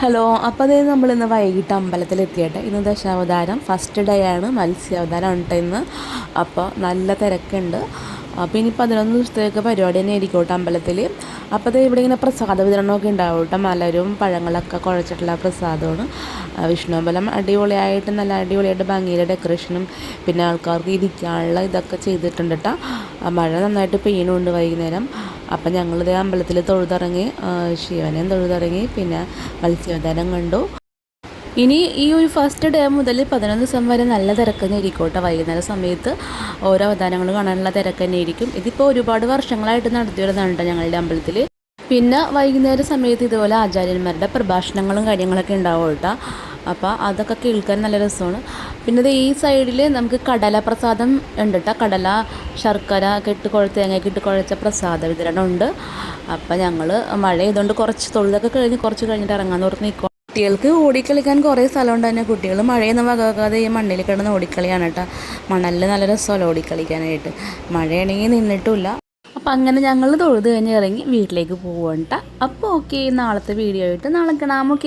Hello അപ്പോൾ അതേ നമ്മൾ ഇന്ന് വൈകിട്ട് അമ്പലത്തിൽ എത്തിയിട്ട് ഇന്ന് ദശാവതാരം ഫസ്റ്റ് ഡേ ആണ് മത്സ്യാവതാരം ഉണ്ട് ഇന്ന്. അപ്പോൾ നല്ല തിരക്കുണ്ട്. അപ്പോൾ ഇനി പതിനൊന്ന് ദിവസത്തേക്ക് പരിപാടി തന്നെ ആയിരിക്കും കേട്ടോ അമ്പലത്തിൽ അപ്പോൾ അത് ഇവിടെ ഇങ്ങനെ പ്രസാദ വിതരണമൊക്കെ ഉണ്ടാവും കേട്ടോ മലരും പഴങ്ങളൊക്കെ കുഴച്ചിട്ടുള്ള പ്രസാദമാണ്. വിഷ്ണു അമ്പലം അടിപൊളിയായിട്ട് നല്ല അടിപൊളിയായിട്ട് ഭംഗിയിലെ ഡെക്കറേഷനും പിന്നെ ആൾക്കാർക്ക് ഇരിക്കാനുള്ള ഇതൊക്കെ ചെയ്തിട്ടുണ്ട് കേട്ടോ മഴ നന്നായിട്ട് പെയ്യണുണ്ട് വൈകുന്നേരം. അപ്പം ഞങ്ങളിത് അമ്പലത്തിൽ തൊഴുതിറങ്ങി ശിവനെയും തൊഴുതിറങ്ങി പിന്നെ മത്സ്യവധാനം കണ്ടു. ഇനി ഈ ഒരു ഫസ്റ്റ് ഡേ മുതൽ പതിനൊന്ന് ദിവസം വരെ നല്ല തിരക്ക് തന്നെ ഇരിക്കും കേട്ടോ വൈകുന്നേര സമയത്ത് ഓരോ അവതാരങ്ങൾ കാണാനുള്ള തിരക്ക് തന്നെ ആയിരിക്കും ഇതിപ്പോൾ ഒരുപാട് വർഷങ്ങളായിട്ട് നടത്തി വരുന്നതാണ് കേട്ടോ ഞങ്ങളുടെ അമ്പലത്തിൽ പിന്നെ വൈകുന്നേര സമയത്ത് ഇതുപോലെ ആചാര്യന്മാരുടെ പ്രഭാഷണങ്ങളും കാര്യങ്ങളൊക്കെ ഉണ്ടാവും കേട്ടോ. അപ്പോൾ അതൊക്കെ കേൾക്കാൻ നല്ല രസമാണ്. പിന്നെ ദേ ഈ സൈഡിൽ നമുക്ക് കടല പ്രസാദം ഉണ്ട് കേട്ടോ. കടല ശർക്കര ഒക്കെ ഇട്ട് കുഴ തേങ്ങയൊക്കെ ഇട്ട് കുഴച്ച പ്രസാദ വിതരണം ഉണ്ട്. അപ്പോൾ ഞങ്ങൾ മഴ ചെയ്തുകൊണ്ട് കുറച്ച് തൊഴിലൊക്കെ കഴിഞ്ഞ് കുറച്ച് കഴിഞ്ഞിട്ട് ഇറങ്ങാൻ ഓർത്ത് നിൽക്കും കുട്ടികൾക്ക് ഓടിക്കളിക്കാൻ കുറേ സ്ഥലമുണ്ട് തന്നെ. കുട്ടികൾ മഴയൊന്നും വകാതെ ഈ മണ്ണിൽ കിടന്ന് ഓടിക്കളിയാണ് കേട്ടോ. മണലിൽ നല്ല രസമല്ല ഓടിക്കളിക്കാനായിട്ട്. മഴയാണെങ്കിൽ നിന്നിട്ടുമില്ല അപ്പം അങ്ങനെ ഞങ്ങൾ തൊഴുത് കഴിഞ്ഞ് ഇറങ്ങി വീട്ടിലേക്ക് പോവണ്ട അപ്പോൾ ഓക്കെ നാളത്തെ വീഡിയോ ആയിട്ട് നാളെ കാണാം. ഓക്കെ